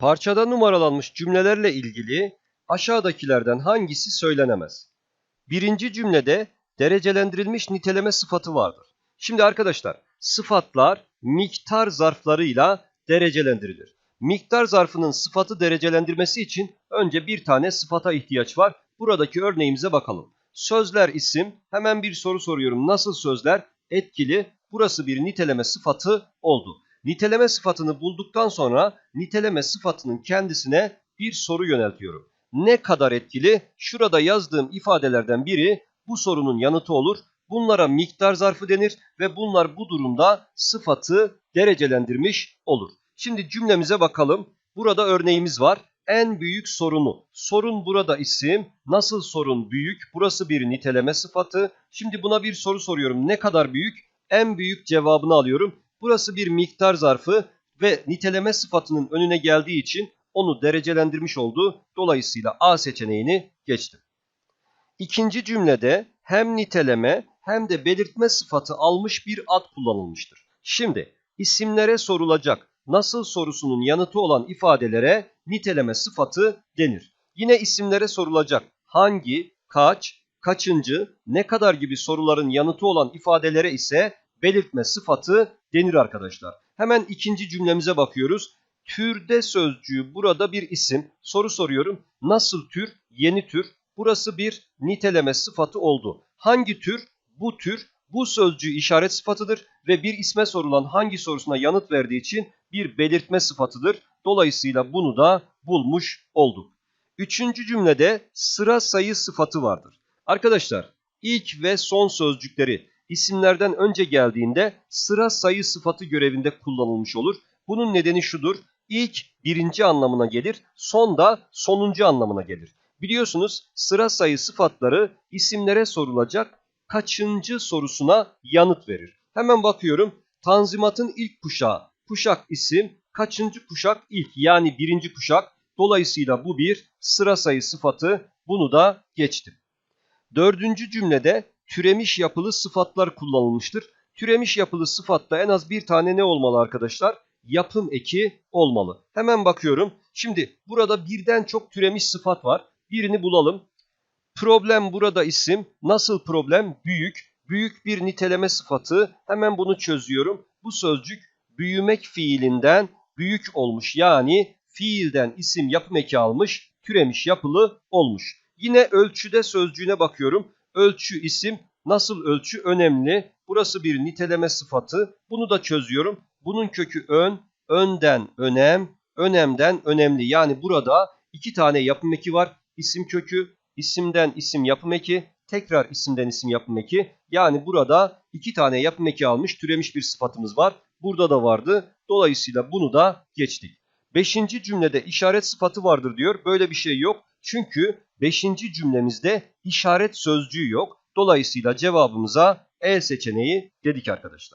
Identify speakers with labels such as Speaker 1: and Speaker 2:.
Speaker 1: Parçada numaralanmış cümlelerle ilgili aşağıdakilerden hangisi söylenemez? Birinci cümlede derecelendirilmiş niteleme sıfatı vardır. Şimdi arkadaşlar sıfatlar miktar zarflarıyla derecelendirilir. Miktar zarfının sıfatı derecelendirmesi için önce bir tane sıfata ihtiyaç var. Buradaki örneğimize bakalım. Sözler isim. Hemen bir soru soruyorum. Nasıl sözler? Etkili. Burası bir niteleme sıfatı oldu. Niteleme sıfatını bulduktan sonra niteleme sıfatının kendisine bir soru yöneltiyorum. Ne kadar etkili? Şurada yazdığım ifadelerden biri bu sorunun yanıtı olur. Bunlara miktar zarfı denir ve bunlar bu durumda sıfatı derecelendirmiş olur. Şimdi cümlemize bakalım. Burada örneğimiz var. En büyük sorunu. Sorun burada isim. Nasıl sorun büyük? Burası bir niteleme sıfatı. Şimdi buna bir soru soruyorum. Ne kadar büyük? En büyük cevabını alıyorum. Burası bir miktar zarfı ve niteleme sıfatının önüne geldiği için onu derecelendirmiş oldu. Dolayısıyla A seçeneğini geçtim. İkinci cümlede hem niteleme hem de belirtme sıfatı almış bir ad kullanılmıştır. Şimdi isimlere sorulacak nasıl sorusunun yanıtı olan ifadelere niteleme sıfatı denir. Yine isimlere sorulacak hangi, kaç, kaçıncı, ne kadar gibi soruların yanıtı olan ifadelere ise belirtme sıfatı denir arkadaşlar. Hemen ikinci cümlemize bakıyoruz. Türde sözcüğü burada bir isim. Soru soruyorum. Nasıl tür? Yeni tür. Burası bir niteleme sıfatı oldu. Hangi tür? Bu tür. Bu sözcüğü işaret sıfatıdır ve bir isme sorulan hangi sorusuna yanıt verdiği için bir belirtme sıfatıdır. Dolayısıyla bunu da bulmuş olduk. Üçüncü cümlede sıra sayı sıfatı vardır. Arkadaşlar ilk ve son sözcükleri isimlerden önce geldiğinde sıra sayı sıfatı görevinde kullanılmış olur. Bunun nedeni şudur. İlk birinci anlamına gelir, son da sonuncu anlamına gelir. Biliyorsunuz sıra sayı sıfatları isimlere sorulacak kaçıncı sorusuna yanıt verir. Hemen bakıyorum. Tanzimatın ilk kuşağı. Kuşak isim. Kaçıncı kuşak? İlk yani birinci kuşak. Dolayısıyla bu bir sıra sayı sıfatı. Bunu da geçtim. Dördüncü cümlede türemiş yapılı sıfatlar kullanılmıştır. Türemiş yapılı sıfatta en az bir tane ne olmalı arkadaşlar? Yapım eki olmalı. Hemen bakıyorum. Şimdi burada birden çok türemiş sıfat var. Birini bulalım. Problem burada isim. Nasıl problem? Büyük. Büyük bir niteleme sıfatı. Hemen bunu çözüyorum. Bu sözcük büyümek fiilinden büyük olmuş. Yani fiilden isim yapım eki almış, türemiş yapılı olmuş. Yine ölçüde sözcüğüne bakıyorum. Ölçü isim. Nasıl ölçü? Önemli. Burası bir niteleme sıfatı. Bunu da çözüyorum. Bunun kökü ön, önden önem, önemden önemli. Yani burada iki tane yapım eki var. İsim kökü, isimden isim yapım eki, tekrar isimden isim yapım eki. Yani burada iki tane yapım eki almış türemiş bir sıfatımız var. Burada da vardı. Dolayısıyla bunu da geçtik. Beşinci cümlede işaret sıfatı vardır diyor. Böyle bir şey yok. Çünkü beşinci cümlemizde işaret sözcüğü yok. Dolayısıyla cevabımıza E seçeneği dedik arkadaşlar.